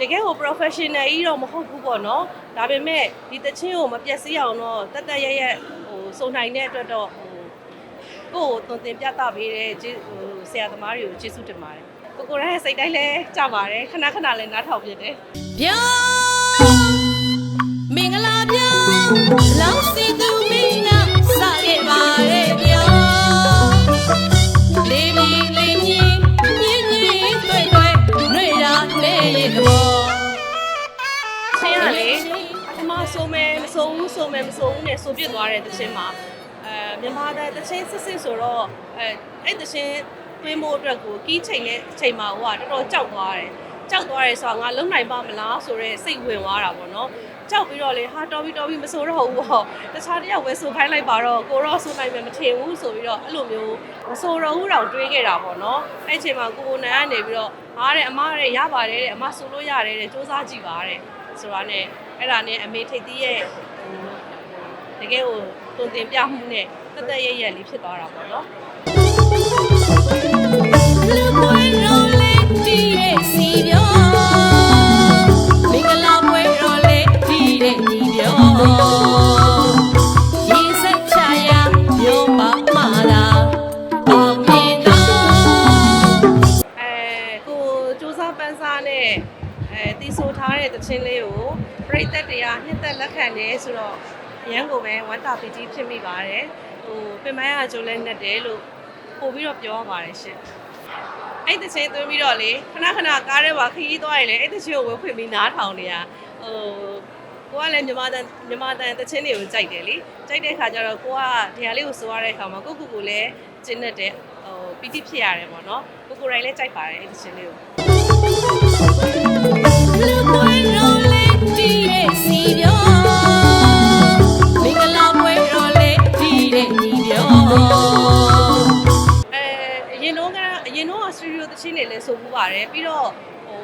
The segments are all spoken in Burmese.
တကယ်ကို professional ကြီးတော့မဟုတ်ဘူးပေါ့နော်ဒါပေမဲ့ဒီတချင်းကိုမပြတ်စည်းအောင်တော့တက်တက်ရရဟိုစုံနိုင်တဲ့အတွက်တော့ဟိုကိုယ့်ကိုသွန်သင်ပြသပေးတဲ့ကျေးဟိုဆရာသမားတွေကိုကျေးဇူးတင်ပါတယ်ကိုကိုရရဲ့စိတ်တိုင်းလဲကြပါတယ်ခဏခဏလဲနားထောင်ပြတယ်ပြောမင်္ဂလာပြောလောင်းစီ ပထမဆိုမဲမဆိုဘူးဆိုမဲမဆိုဘူးနဲ့ဆိုပြစ်သွားတဲ့တချင်းမှာအဲမြန်မာတဲ့တချင်းစစ်စစ်ဆိုတော့အဲအဲ့တချင်းတွင်းဖို့အတွက်ကိုကီးချိန်တဲ့အချိန်မှာဟိုကတော်တော်ကြောက်သွားတယ်ကြောက်သွားတယ်ဆိုတော့ငါလုံနိုင်ပါမလားဆိုတော့စိတ်ဝင်သွားတာပေါ့နော်ကြောက်ပြီးတော့လေဟာတော်ပြီတော်ပြီမဆိုတော့ဘူးပေါ့တခြားတစ်ယောက်ပဲဆိုခိုင်းလိုက်ပါတော့ကိုတော့ဆိုနိုင်မယ်မထင်ဘူးဆိုပြီးတော့အဲ့လိုမျိုးမဆိုတော့ဘူးတော့တွေးခဲ့တာပေါ့နော်အဲ့အချိန်မှာကိုကိုနန်ကနေပြီးတော့ဟာတဲ့အမတဲ့ရပါတယ်တဲ့အမဆိုလို့ရတယ်တဲ့စူးစမ်းကြည့်ပါတဲ့ဆိုတာနဲ့ အဲ့ဒါနဲ့အမေထိတ်သီးရဲ့ဟိုတကယ်ကိုတုံတင်ပြမှုနဲ့တက်တက်ရရလေးဖြစ်သွားတာပေါ့နော်လူပွေရောလေးတီးရဲ့စီပြောမင်္ဂလာပွေရောလေးတီးတဲ့ညီပြောရေစက်ချရာပြောပါမှာလားအောင်မြင်တော့အဲကိုစူးစမ်းပန်းစားနဲ့ အဲတီဆိုထားတဲ့တခြင်းလေးကိုပြိသက်တရားနှစ်သက်လက်ခံနေဆိုတော့အရန်ကိုပဲဝမ်းတာပီတိဖြစ်မိပါတယ်ဟိုပင်မရကျိုးလဲနဲ့တယ်လို့ပို့ပြီးတော့ပြောရပါတယ်ရှင်အဲ့တချင်းသွင်းပြီးတော့လေခဏခဏကားထဲမှာခရီးသွားရင်လေအဲ့တချင်းကိုဝယ်ဖွင့်ပြီးနားထောင်နေရဟိုကိုကလည်းမြန်မာတန်မြန်မာတန်တချင်းတွေကိုကြိုက်တယ်လေကြိုက်တဲ့ခါကျတော့ကိုကဒီဟာလေးကိုစိုးရတဲ့အခါမှာကိုကိုကိုလည်းကျင်းတဲ့ဟိုပီတိဖြစ်ရတယ်ပေါ့နော်ကိုကိုတိုင်းလည်းကြိုက်ပါတယ်အဲ့တချင်းလေးကို တချင်းတွေလည်းဆိုပူပါတယ်ပြီးတော့ဟို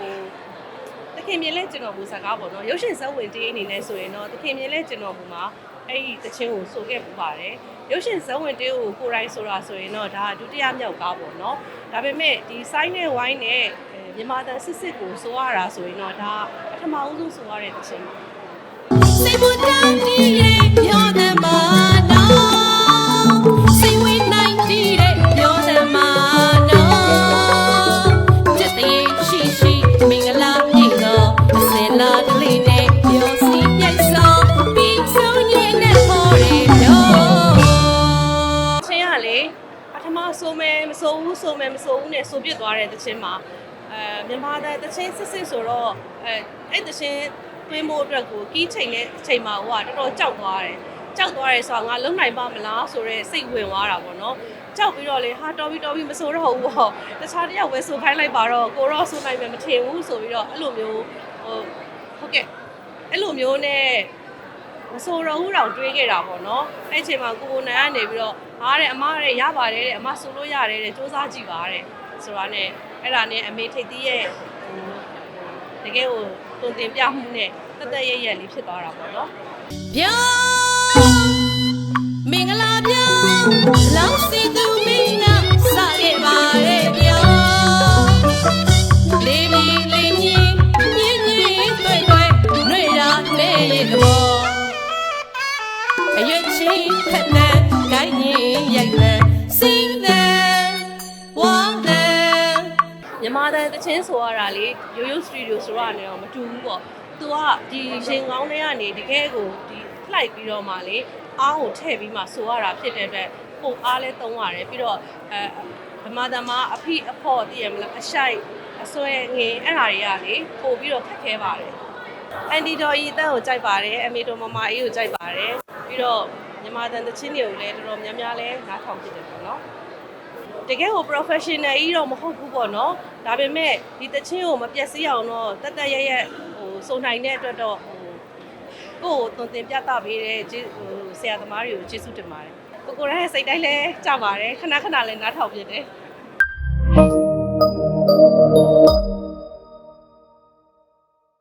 တခင်မြင်လဲကျွန်တော်ဘူးစကားပေါ့နော်ရုပ်ရှင်ဇာတ်ဝင်တေးအနေနဲ့ဆိုရင်တော့တခင်မြင်လဲကျွန်တော်ဘူးမှာအဲ့ဒီတချင်းကိုဆိုခဲ့ပူပါတယ်ရုပ်ရှင်ဇာတ်ဝင်တေးကိုကိုယ်တိုင်ဆိုတာဆိုရင်တော့ဒါဒုတိယမြောက်ကားပေါ့နော်ဒါပေမဲ့ဒီဆိုင်းနဲ့ဝိုင်းနဲ့အဲမြန်မာတန်စစ်စစ်ကိုဆိုရတာဆိုရင်တော့ဒါပထမဦးဆုံးဆိုရတဲ့တချင်းပါစိတ်မတန်တီးရဲ့ မဲမဆိုဘူးဆိုမဲမဆိုဘူးနဲ့ဆိုပြစ်သွားတဲ့တချင်းမှာအဲမြန်မာတဲ့တချင်းစစ်စစ်ဆိုတော့အဲအဲ့တချင်းတွင်းဖို့အတွက်ကိုကီးချိန်တဲ့အချိန်မှာဟိုကတော်တော်ကြောက်သွားတယ်ကြောက်သွားတယ်ဆိုတော့ငါလုံနိုင်ပါမလားဆိုတော့စိတ်ဝင်သွားတာပေါ့နော်ကြောက်ပြီးတော့လေဟာတော်ပြီတော်ပြီမဆိုတော့ဘူးပေါ့တခြားတစ်ယောက်ပဲဆိုခိုင်းလိုက်ပါတော့ကိုတော့ဆိုနိုင်မယ်မထင်ဘူးဆိုပြီးတော့အဲ့လိုမျိုးဟိုဟုတ်ကဲ့အဲ့လိုမျိုးနဲ့မဆိုတော့ဘူးတော့တွေးခဲ့တာပေါ့နော်အဲ့အချိန်မှာကိုကိုနန်ကနေပြီးတော့ ဟာတဲ့အမတဲ့ရပါတယ်တဲ့အမဆိုလို့ရတယ်တဲ့စူးစမ်းကြည့်ပါတဲ့ဆိုတာနဲ့အဲ့ဒါနဲ့အမေထိတ်သီးရဲ့ဟိုတကယ်ကိုတုံတင်ပြမှုနဲ့တက်တက်ရရလေးဖြစ်သွားတာပေါ့နော် နဲ့ဂိုင်းရင်ရိုက်လဲစင်းတယ်ဝမ်းတယ်မြန်မာတန်တချင်းဆိုရတာလေရိုးရိုးစတူဒီယိုဆိုရတာလည်းတော့မတူဘူးပေါ့သူကဒီရင်ကောင်းထဲကနေတကယ်ကိုဒီလှိုက်ပြီးတော့မှလေအားကိုထည့်ပြီးမှဆိုရတာဖြစ်တဲ့အတွက်ပုံအားလဲသုံးရတယ်ပြီးတော့အဲဓမ္မဓမ္မအဖိအဖို့တည်ရမလားအရှိုက်အစွဲငင်အဲ့ဓာတွေကလေပို့ပြီးတော့ခက်ခဲပါတယ်အန်တီတော်ဤတန်းကိုကြိုက်ပါတယ်အမေတော်မမအေးကိုကြိုက်ပါတယ်ပြီးတော့ မြန်မာတန်တချင်းတွေကိုလည်းတော်တော်များများလဲနားထောင်ဖြစ်တယ်ပေါ့နော်တကယ်ကို professional ကြီးတော့မဟုတ်ဘူးပေါ့နော်ဒါပေမဲ့ဒီတချင်းကိုမပြတ်စည်းအောင်တော့တက်တက်ရရဟိုစုံနိုင်တဲ့အတွက်တော့ဟိုကိုယ့်ကိုသွန်သင်ပြသပေးတဲ့ကျေးဟိုဆရာသမားတွေကိုကျေးဇူးတင်ပါတယ်ကိုကိုရဲ့စိတ်တိုင်းလဲကြပါတယ်ခဏခဏလဲနားထောင်ပြတယ်